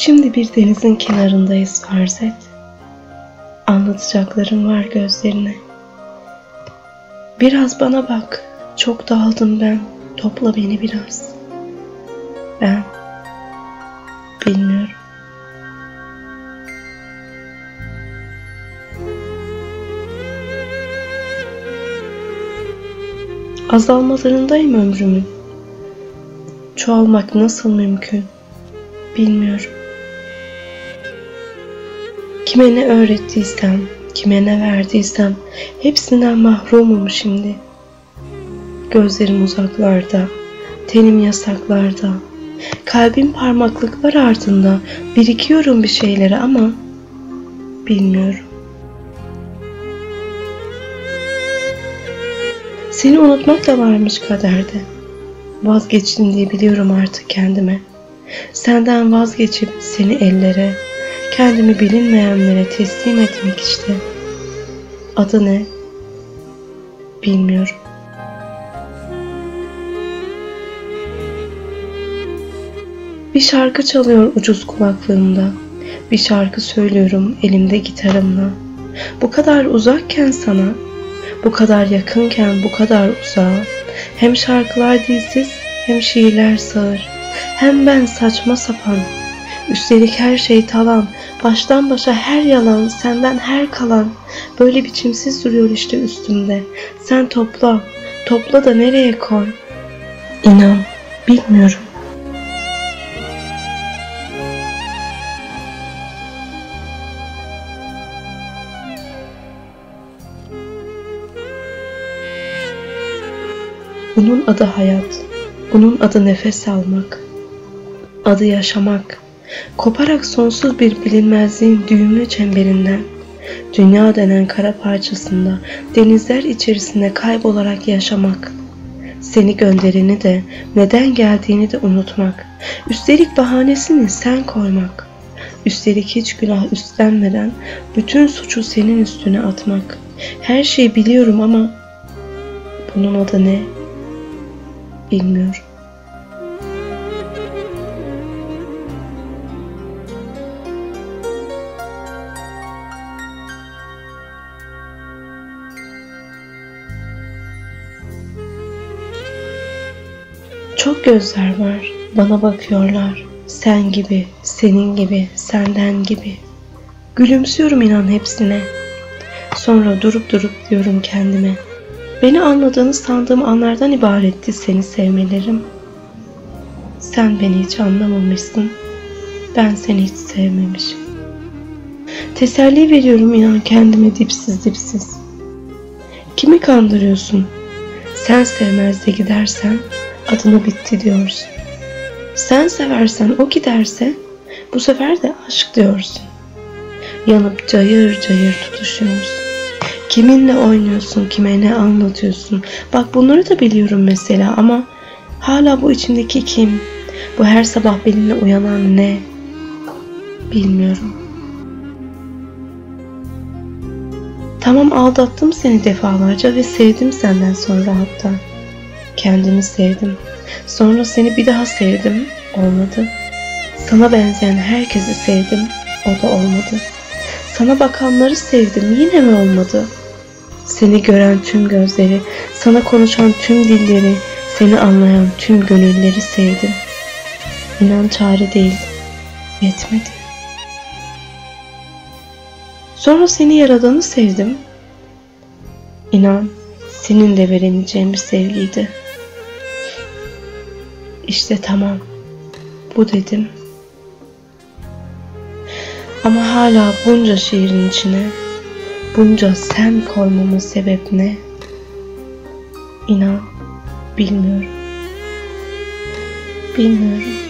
Şimdi bir denizin kenarındayız farz et. Anlatacaklarım var gözlerine. Biraz bana bak. Çok dağıldım ben. Topla beni biraz. Ben bilmiyorum. Azalmalarındayım ömrümün. Çoğalmak nasıl mümkün? Bilmiyorum. Kime ne öğrettiysem, kime ne verdiysem hepsinden mahrumum şimdi. Gözlerim uzaklarda, tenim yasaklarda, kalbim parmaklıklar ardında birikiyorum bir şeylere ama bilmiyorum. Seni unutmak da varmış kaderde. Vazgeçtim diye biliyorum artık kendime. Senden vazgeçip seni ellere, kendimi bilinmeyenlere teslim etmek işte. Adı ne? Bilmiyorum. Bir şarkı çalıyor ucuz kulaklığımda. Bir şarkı söylüyorum elimde gitarımla. Bu kadar uzakken sana, bu kadar yakınken bu kadar uzağa, hem şarkılar dilsiz hem şiirler sağır, hem ben saçma sapan, üstelik her şey talan, baştan başa her yalan, senden her kalan, böyle biçimsiz duruyor işte üstümde. Sen topla, topla da nereye koy? İnan, bilmiyorum. Bunun adı hayat. Bunun adı nefes almak. Adı yaşamak. Koparak sonsuz bir bilinmezliğin düğümlü çemberinden, dünya denen kara parçasında, denizler içerisinde kaybolarak yaşamak. Seni göndereni de, neden geldiğini de unutmak. Üstelik bahanesini sen koymak. Üstelik hiç günah üstlenmeden bütün suçu senin üstüne atmak. Her şeyi biliyorum ama bunun adı ne? Bilmiyorum. Çok gözler var, bana bakıyorlar. Sen gibi, senin gibi, senden gibi. Gülümsüyorum inan hepsine. Sonra durup durup diyorum kendime. Beni anladığını sandığım anlardan ibaretti seni sevmelerim. Sen beni hiç anlamamışsın. Ben seni hiç sevmemişim. Teselli veriyorum inan kendime dipsiz dipsiz. Kimi kandırıyorsun? Sen sevmez de gidersen adını bitti diyorsun. Sen seversen o giderse bu sefer de aşk diyorsun. Yanıp cayır cayır tutuşuyorsun. Kiminle oynuyorsun, kime ne anlatıyorsun. Bak bunları da biliyorum mesela ama hala bu içindeki kim? Bu her sabah benimle uyanan ne? Bilmiyorum. Tamam aldattım seni defalarca ve sevdim senden sonra hatta. Kendimi sevdim. Sonra seni bir daha sevdim. Olmadı. Sana benzeyen herkesi sevdim. O da olmadı. Sana bakanları sevdim. Yine mi olmadı? Seni gören tüm gözleri, sana konuşan tüm dilleri, seni anlayan tüm gönülleri sevdim. İnan çare değil, yetmedi. Sonra seni yaradanı sevdim. İnan senin de veremeyeceğin bir sevgiydi. İşte tamam, bu dedim. Ama hala bunca şiirin içine bunca sen koymamın sebep ne? İnan bilmiyorum. Bilmiyorum.